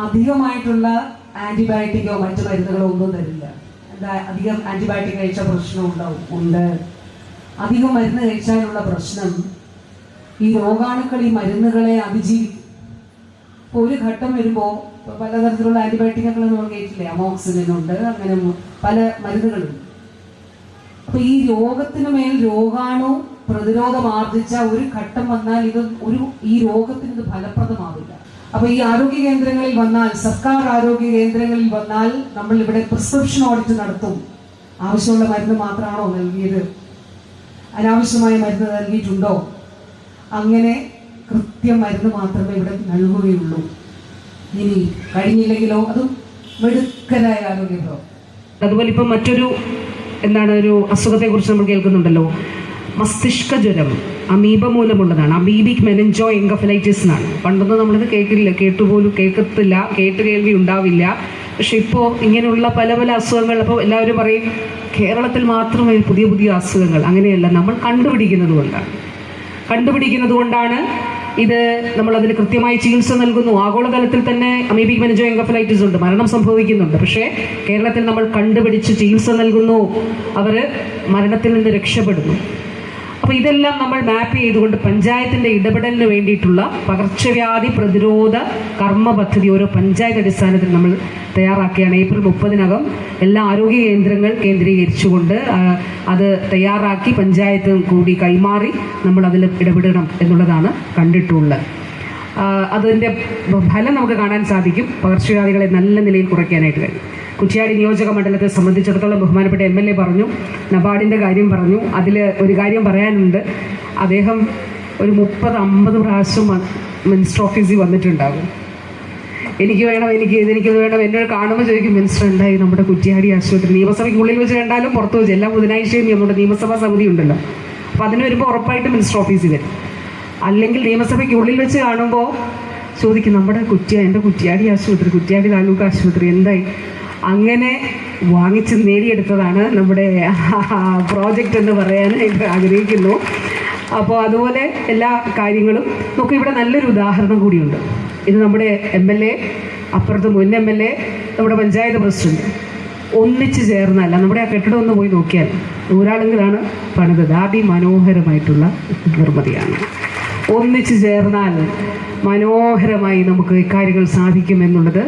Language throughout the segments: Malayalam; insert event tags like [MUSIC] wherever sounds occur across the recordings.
അധികമായിട്ടുള്ള ആന്റിബയോട്ടിക്കോ മറ്റു മരുന്നുകളോ ഒന്നും തരില്ല. എന്താ അധികം ആന്റിബയോട്ടിക് കഴിച്ച പ്രശ്നം ഉണ്ടാവും ഉണ്ട്. അധികം മരുന്ന് കഴിച്ചാലുള്ള പ്രശ്നം ഈ രോഗാണുക്കൾ ഈ മരുന്നുകളെ അതിജീവിക്കും. ഒരു ഘട്ടം വരുമ്പോൾ പലതരത്തിലുള്ള ആന്റിബയോട്ടിക്കുകൾ നമ്മൾ കേട്ടില്ലേ? അമോക്സിലിൻ ഉണ്ട് അങ്ങനെ പല മരുന്നുകളുണ്ട്. അപ്പൊ ഈ രോഗത്തിന് മേൽ രോഗാണു പ്രതിരോധം ആർജിച്ച ഒരു ഘട്ടം വന്നാൽ ഇത് ഒരു ഈ രോഗത്തിന് ഇത് ഫലപ്രദമാവില്ല. അപ്പൊ ഈ ആരോഗ്യ കേന്ദ്രങ്ങളിൽ വന്നാൽ സർക്കാർ ആരോഗ്യ കേന്ദ്രങ്ങളിൽ വന്നാൽ നമ്മൾ ഇവിടെ പ്രിസ്ക്രിപ്ഷൻ ഓഡിറ്റ് നടത്തും. ആവശ്യമുള്ള മരുന്ന് മാത്രമാണോ നൽകിയത്? അനാവശ്യമായ മരുന്ന് നൽകിയിട്ടുണ്ടോ? അങ്ങനെ കൃത്യം മരുന്ന് മാത്രമേ ഇവിടെ നൽകുകയുള്ളൂ. ഇനി കഴിഞ്ഞില്ലെങ്കിലോ? അതും മെടുക്കലായ ആരോഗ്യ അതുപോലെ ഇപ്പം മറ്റൊരു എന്താണ് ഒരു അസുഖത്തെ കുറിച്ച് നമ്മൾ കേൾക്കുന്നുണ്ടല്ലോ. മസ്തിഷ്ക ജ്വരം അമീബ മൂലമുള്ളതാണ് അമീബിക് മെനഞ്ചോ എൻകഫലൈറ്റിസ് എന്നാണ്. പണ്ടൊന്നും നമ്മളിത് കേൾക്കില്ല. കേട്ടുപോലും കേൾക്കത്തില്ല. കേട്ട് കേൾവി ഉണ്ടാവില്ല. പക്ഷെ ഇപ്പോൾ ഇങ്ങനെയുള്ള പല പല അസുഖങ്ങൾ അപ്പോൾ എല്ലാവരും പറയും കേരളത്തിൽ മാത്രമേ പുതിയ പുതിയ അസുഖങ്ങൾ. അങ്ങനെയല്ല. നമ്മൾ കണ്ടുപിടിക്കുന്നത് കൊണ്ടാണ്. കണ്ടുപിടിക്കുന്നത് കൊണ്ടാണ് ഇത് നമ്മൾ അതിന് കൃത്യമായി ചികിത്സ നൽകുന്നു. ആഗോളതലത്തിൽ തന്നെ അമീബിക് മെനജോ എൻകഫലൈറ്റിസ് ഉണ്ട്. മരണം സംഭവിക്കുന്നുണ്ട്. പക്ഷേ കേരളത്തിൽ നമ്മൾ കണ്ടുപിടിച്ച് ചികിത്സ നൽകുന്നു. അവർ മരണത്തിൽ നിന്ന് രക്ഷപ്പെടുന്നു. അപ്പോൾ ഇതെല്ലാം നമ്മൾ മാപ്പ് ചെയ്തുകൊണ്ട് പഞ്ചായത്തിന്റെ ഇടപെടലിന് വേണ്ടിയിട്ടുള്ള പകർച്ചവ്യാധി പ്രതിരോധ കർമ്മ പദ്ധതി ഓരോ പഞ്ചായത്ത് അടിസ്ഥാനത്തിൽ നമ്മൾ തയ്യാറാക്കിയാണ് ഏപ്രിൽ മുപ്പതിനകം എല്ലാ ആരോഗ്യ കേന്ദ്രങ്ങൾ കേന്ദ്രീകരിച്ചുകൊണ്ട് അത് തയ്യാറാക്കി പഞ്ചായത്തും കൂടി കൈമാറി നമ്മൾ അതിൽ ഇടപെടണം എന്നുള്ളതാണ് കണ്ടിട്ടുള്ളത്. അതിന്റെ ഫലം നമുക്ക് കാണാൻ സാധിക്കും. പകർച്ചവ്യാധികളെ നല്ല നിലയിൽ കുറയ്ക്കാനായിട്ട് കഴിയും. കുറ്റ്യാടി നിയോജക മണ്ഡലത്തെ സംബന്ധിച്ചിടത്തോളം ബഹുമാനപ്പെട്ട എം എൽ എ പറഞ്ഞു നബാർഡിന്റെ കാര്യം പറഞ്ഞു. അതിൽ ഒരു കാര്യം പറയാനുണ്ട്. അദ്ദേഹം ഒരു മുപ്പത് അമ്പത് പ്രാവശ്യം മിനിസ്റ്റർ ഓഫീസിൽ വന്നിട്ടുണ്ടാകും. എനിക്ക് വേണം എനിക്ക് ഇതെനിക്ക് വേണം എന്നോട് കാണുമ്പോൾ ചോദിക്കും മിനിസ്റ്റർ ഉണ്ടായി നമ്മുടെ കുറ്റിയാടി ആശുപത്രി? നിയമസഭയ്ക്കുള്ളിൽ വെച്ച് കണ്ടാലും പുറത്ത് വെച്ച് എല്ലാ ബുധനാഴ്ചയും നമ്മുടെ നിയമസഭാ സമിതി ഉണ്ടല്ലോ. അപ്പോൾ അതിന് വരുമ്പോൾ ഉറപ്പായിട്ട് മിനിസ്റ്റർ ഓഫീസിൽ വരും. അല്ലെങ്കിൽ നിയമസഭയ്ക്കുള്ളിൽ വെച്ച് കാണുമ്പോൾ ചോദിക്കും നമ്മുടെ കുറ്റിയ എന്റെ കുറ്റിയാടി ആശുപത്രി കുറ്റിയാടി താലൂക്ക് ആശുപത്രി എന്തായി? അങ്ങനെ വാങ്ങിച്ച് നേടിയെടുത്തതാണ് നമ്മുടെ [LAUGHS] പ്രോജക്റ്റ് എന്ന് പറയാനായിട്ട് ആഗ്രഹിക്കുന്നു. അപ്പോൾ അതുപോലെ എല്ലാ കാര്യങ്ങളും നമുക്ക് ഇവിടെ നല്ലൊരു ഉദാഹരണം കൂടിയുണ്ട്. ഇത് നമ്മുടെ എം എൽ എ അപ്പുറത്ത് മുൻ എം എൽ എ നമ്മുടെ പഞ്ചായത്ത് പ്രസിഡന്റ്. ഒന്നിച്ച് ചേർന്നല്ല നമ്മുടെ ആ കെട്ടിടം ഒന്ന് പോയി നോക്കിയാൽ നൂറാളുകളാണ് പണിതത്. അതിമനോഹരമായിട്ടുള്ള നിർമ്മിതിയാണ്. ഒന്നിച്ച് ചേർന്നാൽ മനോഹരമായി നമുക്ക് ഇക്കാര്യങ്ങൾ സാധിക്കുമെന്നുള്ളത്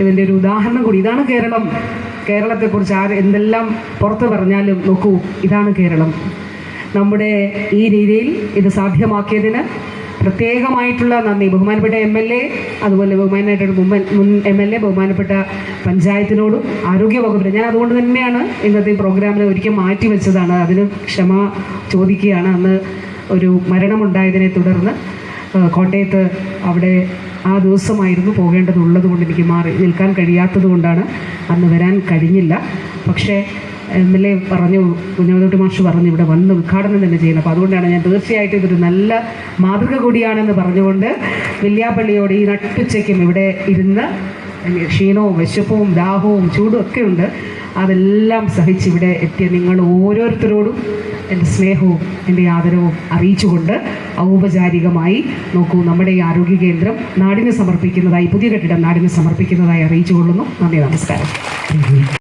ഇതിന്റെ ഒരു ഉദാഹരണം കൂടി. ഇതാണ് കേരളം. കേരളത്തെക്കുറിച്ച് ആര് എന്തെല്ലാം പുറത്ത് പറഞ്ഞാലും നോക്കൂ ഇതാണ് കേരളം. നമ്മുടെ ഈ രീതിയിൽ ഇത് സാധ്യമാക്കിയതിന് പ്രത്യേകമായിട്ടുള്ള നന്ദി. ബഹുമാനപ്പെട്ട എം എൽ എ അതുപോലെ ബഹുമാനായിട്ടുള്ള മുൻ മുൻ എം എൽ എ ബഹുമാനപ്പെട്ട പഞ്ചായത്തിനോടും ആരോഗ്യ വകുപ്പിന്. ഞാൻ അതുകൊണ്ട് തന്നെയാണ് ഇന്നത്തെ പ്രോഗ്രാമിനെ ഒരിക്കൽ മാറ്റി വെച്ചതാണ് അതിന് ക്ഷമ ചോദിക്കുകയാണ്. അന്ന് ഒരു മരണമുണ്ടായതിനെ തുടർന്ന് കോട്ടയത്ത് അവിടെ ആ ദിവസമായിരുന്നു പോകേണ്ടതുള്ളത് കൊണ്ട് എനിക്ക് മാറി നിൽക്കാൻ കഴിയാത്തത് കൊണ്ടാണ് അന്ന് വരാൻ കഴിഞ്ഞില്ല. പക്ഷേ എം എൽ എ പറഞ്ഞു കുഞ്ഞാമത്തോട്ട് മാഷ് പറഞ്ഞു ഇവിടെ വന്ന് ഉദ്ഘാടനം തന്നെ ചെയ്യണം. അപ്പോൾ അതുകൊണ്ടാണ് ഞാൻ തീർച്ചയായിട്ടും ഇതൊരു നല്ല മാതൃക കൂടിയാണെന്ന് പറഞ്ഞുകൊണ്ട് വില്യാപ്പള്ളിയോട് ഈ നട്ടുച്ചയ്ക്കും ഇവിടെ ഇരുന്ന് ക്ഷീണവും വിശപ്പും ദാഹവും ചൂടും ഒക്കെ ഉണ്ട്. അതെല്ലാം സഹിച്ച് ഇവിടെ എത്തിയ നിങ്ങൾ ഓരോരുത്തരോടും എന്റെ സ്നേഹവും എന്റെ ആദരവും അറിയിച്ചുകൊണ്ട് ഔപചാരികമായി നോക്കൂ നമ്മുടെ ഈ ആരോഗ്യ കേന്ദ്രം നാടിന് സമർപ്പിക്കുന്നതായി പുതിയ കെട്ടിടം നാടിന് സമർപ്പിക്കുന്നതായി അറിയിച്ചുകൊള്ളുന്നു. നന്ദി നമസ്കാരം.